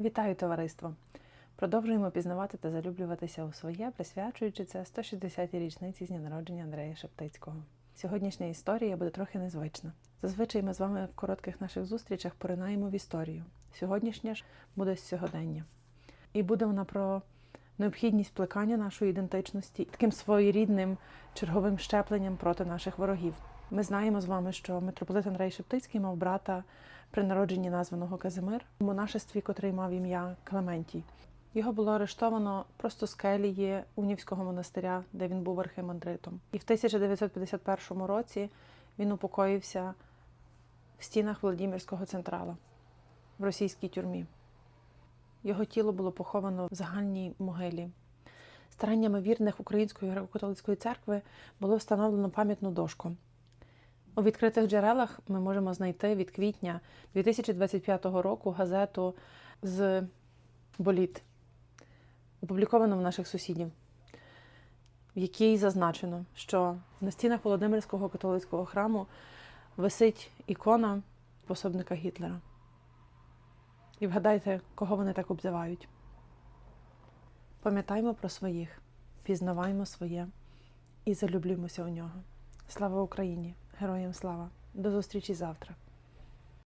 Вітаю товариство! Продовжуємо пізнавати та залюблюватися у своє, присвячуючи це 160-й річниці з дня народження Андрея Шептицького. Сьогоднішня історія буде трохи незвична. Зазвичай ми з вами в коротких наших зустрічах поринаємо в історію. Сьогоднішня ж буде з сьогодення. І буде вона про необхідність плекання нашої ідентичності таким своєрідним черговим щепленням проти наших ворогів. Ми знаємо з вами, що митрополит Андрей Шептицький мав брата при народженні названого Казимир у монашестві, котрий мав ім'я Клементій. Його було арештовано просто з келії Унівського монастиря, де він був архимандритом. І в 1951 році він упокоївся в стінах Владимирського централа в російській тюрмі. Його тіло було поховано в загальній могилі. Стараннями вірних Української греко-католицької церкви було встановлено пам'ятну дошку. У відкритих джерелах ми можемо знайти від квітня 2025 року газету з боліт, опубліковану в наших сусідів, в якій зазначено, що на стінах Володимирського католицького храму висить ікона пособника Гітлера. І вгадайте, кого вони так обзивають. Пам'ятаймо про своїх, пізнаваймо своє і залюблюємося у нього. Слава Україні! Героям слава! До зустрічі завтра!